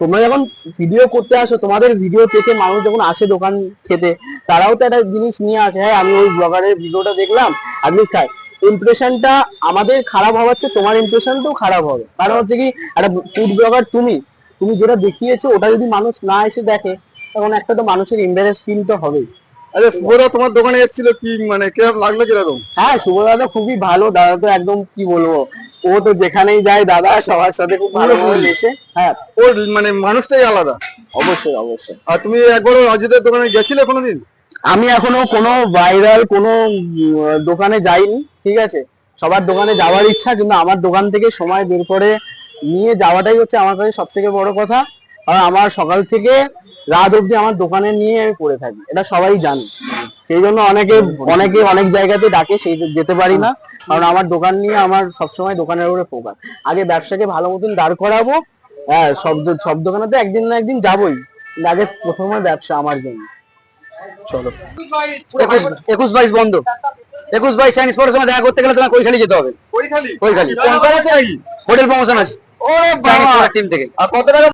তোমরা যখন ভিডিও করতে আসো, তোমাদের ভিডিও থেকে মানুষ যখন আসে দোকান খেতে, তারাও তো একটা জিনিস নিয়ে আসে হ্যাঁ আমি ওই ব্লগারের ভিডিওটা দেখলাম আপনি খাই। ইমপ্রেশনটা আমাদের খারাপ হওয়ার চেয়ে তোমার ইমপ্রেশনটাও খারাপ হবে। কারণ হচ্ছে কি, একটা ফুড ব্লগার তুমি তুমি যেটা দেখিয়েছো, ওটা যদি মানুষ না এসে দেখে, তখন একটা তো মানুষের ইম্বারেস ফিল তো হবেই। আচ্ছা শুভদা তোমার দোকানে এসেছিল কি মানে কীরকম লাগল কীরকম? হ্যাঁ শুভ দাদা খুবই ভালো দাদা তো একদম কি বলব ও তো যেখানেই যায় দাদা সবার সাথে খুব ভালো। এসে হ্যাঁ। ওর মানে মানুষটাই আলাদা? অবশ্যই অবশ্যই। আর তুমি একবারও অজিতের দোকানে গেছিলে কোনোদিন? আমি এখনও কোনো ভাইরাল কোনো দোকানে যাইনি ঠিক আছে? সবার দোকানে যাওয়ার ইচ্ছা কিন্তু আমার দোকান থেকে সময় বের করে নিয়ে যাওয়াটাই হচ্ছে আমার কাছে সব থেকে বড় কথা। আর আমার সকাল থেকে রাত অবধি আমার দোকানে নিয়ে আমি পড়ে থাকি। এটা সবাই জানে। সেই জন্য অনেকে অনেকে অনেক জায়গাতে ডাকে সেই যেতে পারি না। কারণ আমার দোকান নিয়ে আমার সবসময় দোকানের উপরে ফোকাস আগে ব্যবসাকে ভালো মতন দাঁড় করাবো। হ্যাঁ সব সব দোকানে তো একদিন না একদিন যাবোই। আগে প্রথমে ব্যবসা আমার জন্য। চলো। একুশ একুশ বাইশ বন্ধ। একুশ বাইশ চাইনিজ পরের সময় দেখা করতে গেলে তোমার কৈখালি যেতে হবে। কৈখালি? আছে হোটেল প্রমোশন আছে। ওরে বাবা! টিম থেকে। আর কত টাকা